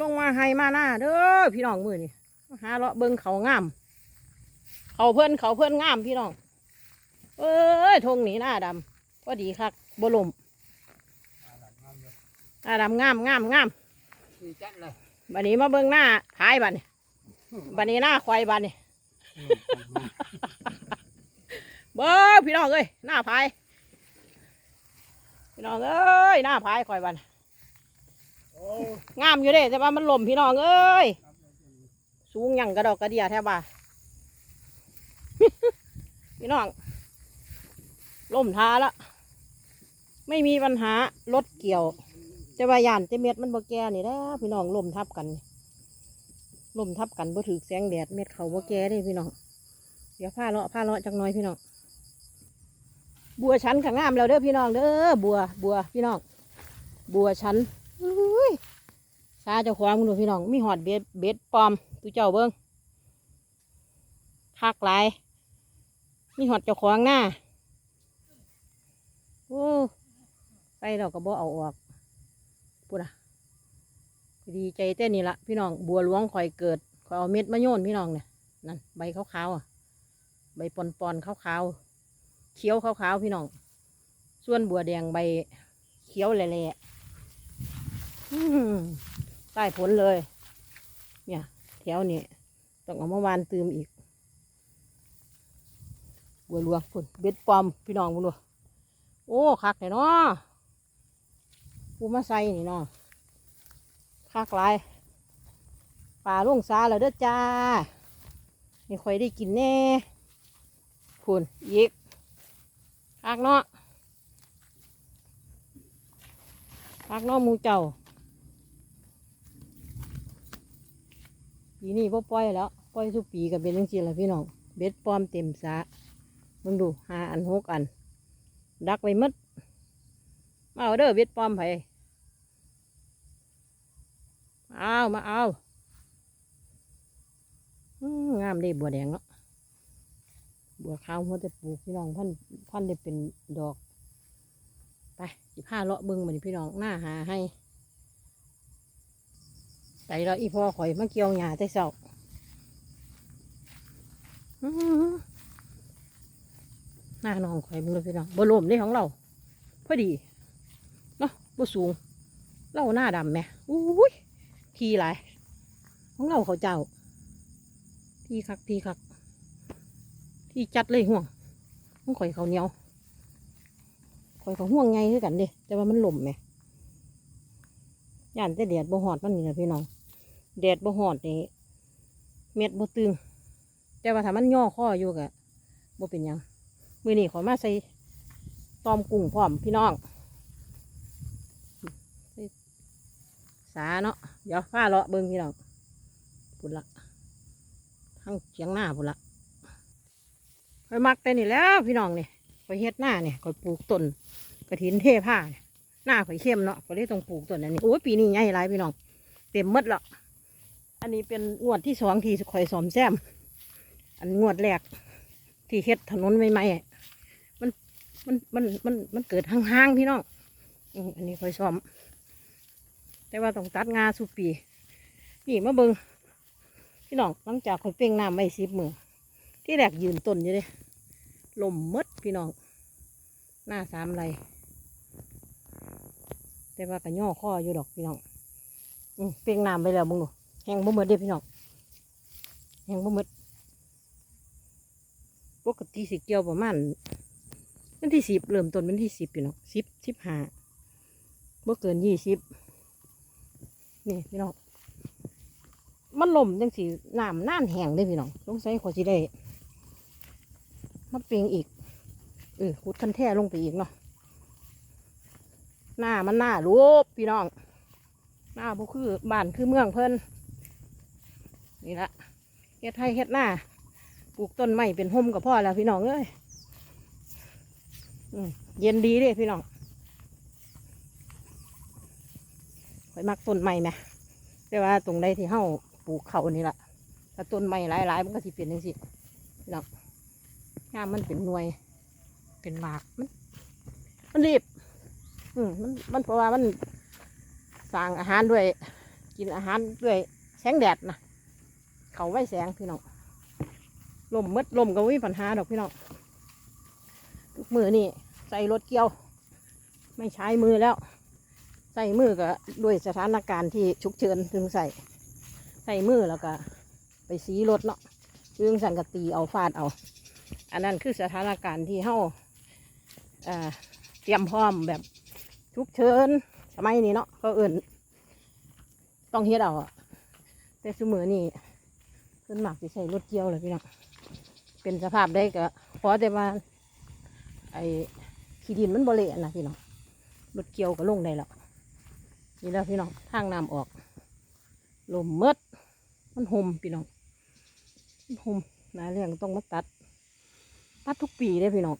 ลงมาให้มาหน้าเด้อพี่น้องมือนี่มาหาเลาะเบิ้งเขางาม เขาเพิ่อนเขาเพิ่อนงามพี่น้อง เอ้ยทงหนีหน้าดำพอดีคักบลมหน้าดำงามงามงามบันนี้มาเบิ้งหน้าพายบันบันนี้หน้าควายบัดนี้เบิ้งพี่น้องเอ้ยหน้าพายพี่น้องเอ้ยหน้าพายควายบัดโอ้ งามอยู่เด้แต่ว่ามันล่มพี่น้องเอ้ยสูงหยังกระดอกกระเดียแทบบ่าพี่น้องล่มท้าละไม่มีปัญหารถเกี่ยวจะว่าย่านแต่เม็ดมันบ่แก่นี่แล้วพี่น้องล่มทับกันล่มทับกันบ่ถือแสงแดดเม็ดเขาบ่แก่เด้พี่น้องเดี๋ยวผ้าเลาะผ้าเลาะจักน้อยพี่น้องบัวชั้นข้างงามแล้วเด้อพี่น้องเด้อบัวบัวพี่น้องบัวชั้น ซาเจ้าของมึงดูพี่น้อง มีหอดเบ็ดเบ็ดปลอมตูเจ้าเบิ้งคักหลาย มีหอดเจ้าของหน้าโอ้ไปเราก็บ่เอาออกพูดอะดีใจเต้นนี่ละพี่น้องบัวหลวงคอยเกิดคอยเอาเม็ดมาโยนพี่น้องเนี่ยนั่นใบขาวๆอะ ใบปอนปอนๆขาวๆเขียวขาวๆพี่น้อง ส่วนบัวแดงใบเขียวแหล่ๆ ได้ผลเลย เนี่ยแถวนี้ต้องเอามาวานตืมอีกบัวหลวงพุ่นเบ็ดปลอมพี่น้องบุญดูโอ้คักเนาะปูมาใส่นี่เนาะคักหลายป่าลงซาแล้วเด้อจ้าไม่ค่อยได้กินแน่พุ่นอีกคักเนาะคักเนาะมูเจ้า ปีนี้พ่ปล่อยแล้วปล่อยทุกปีกับเป็นจังซี่แหละพี่น้องเบ็ดปลอมเต็มสะมึงดูหาอันหกอัน ดักไว้หมดมาเอาเด้อเบ็ดปลอมไผเอามาเอาอื้องามเด้บัวแดงเนาะบัวขาวหัวแต่ปลูกพี่น้องพันพันได้เป็นดอก ไปสิผ้าเลาะเบิ้งมาดิพี่น้องหน้าหาให้ ใจเราอีพ่อข่อยมาเกี่ยวหญ้าแต่เช้าหือหน้าน้องข่อยมึงเลยพี่น้องบ่ลมนี่ของเรา พอดีเนาะบ่สูงเราหน้าดำไหมอุ้ยทีหลายของเราเขาเจ้า ทีคักทีคัก ทีจัดเลยห่วงของข่อยเขาเหนียวข่อยเขาห่วงไงคือกันเด้แต่ว่ามันหล่มไหม ย่านแต่แดดบ่หอดมันนี่นะพี่น้องแดดบ่หอดนี่เม็ดบ่ตึงแต่ว่าถ้ามันย่อข้ออยู่กะบ่เป็นยังมือนี้ขอมาใส่ตอมกุ้งพร้อมพี่น้องสาเนาะเดี๋ยวฟ้าเลาะเบิ่งพี่น้องพุ่นละทั้งเชียงหน้าพุ่นละคอยมักแต่นี่แล้วพี่น้องนี่คอยเฮ็ดหน้าเนี่ยคอยปลูกต้นกระถินเทผ้าเนี่ย หน้าคอยเข้มเนาะคอยได้ต้องปลูกต้นอันนี้โอ้ยปีนี้ใหญ่หลายพี่น้องเต็มมดและอันนี้เป็นงวดที่สองที่ข่อยสอมแซม อันงวดแรกที่เฮ็ดถนนใหม่ๆอะมันมันมันมันมันเกิดห่างๆพี่น้องอันนี้ข่อยซ้อม แต่ว่าต้องตัดงาสุปี นี่มาเบิงพี่น้องหลังจากข่อยเป่งน้ำไม่สิบมือที่แรกยืนต้นอยู่เลยลมมดพี่น้อง หน้าสามไร แต่ว่าก็ย่อข้ออยู่ดอกพี่น้องอืเปียงน้ำไปแล้วมึงดูแห้งบ่หมดเด้พี่น้องแห้งบ่หมดปกติสิเกี่ยวประมาณวันที่สิบเริ่มต้นวันที่สิบพี่น้องสิบสิบห้าบ่เกินยี่สิบนี่พี่น้องมันลมจังสีน้ำน่านแห้งเลยพี่น้องสงสัยขอสิได้มาเปียงอีกเออขุดคันแท่ลงไปอีกเนาะ หน้ามันหน้ารูปพี่น้อง หน้าบุคือบ้านคือเมืองเพิ่นนี่ละเฮ็ดไทยเฮ็ดหน้าปลูกต้นไม้เป็นห่มกับพ่อแล้วพี่น้องเอ้ยอเย็นดีเด้พี่น้องข่อยมักต้นไม้ไหมแต่ว่าตรงใดที่เฮาปลูกเขานี่ละถ้าต้นไม้หลายๆมันก็สิเป็นจังซี่พี่น้องงามมันเป็นหน่วย เป็นหมากมันมันรีบ อืมมันมันเพราะว่ามันสร้างอาหารด้วย กินอาหารด้วยแสงแดดนะเขาไว้แสงพี่น้องลมมืดลมก็ไม่มีปัญหาดอกพี่น้องทุกมือนี่ใส่รถเกี่ยว ไม่ใช้มือแล้ว ใส่มือก็ด้วยสถานการณ์ที่ฉุกเฉินถึงใส่ใส่มือแล้วก็ ไปสีรถเนาะเรื่องสังกตีเอาฟาดเอา อันนั้นคือสถานการณ์ที่เฮาเอ่อเตรียมพร้อมแบบ ฉุกเฉินสมัยนี้เนาะก็เอื่นต้องเฮ็ดเอาแต่สมือนี่ส่วนมากจะใช้รถเกี่ยวเลยพี่น้องเป็นสภาพได้ก็พอแต่ว่าไอ้ขี้ดินมันบริเละนะพี่น้องรถเกี่ยวก็ลงได้แล้วนี่แล้วพี่น้องทางน้ำออกลมเมดมันห่มพี่น้องมันห่มนาเรื่องต้องมาตัด ตัดทุกปีเลยพี่น้อง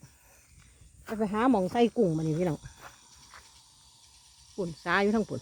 จะไปหาหมองไส้กุ้งมานี่พี่น้อง ปุ่นซ้ายอยู่ทั้งปุ่น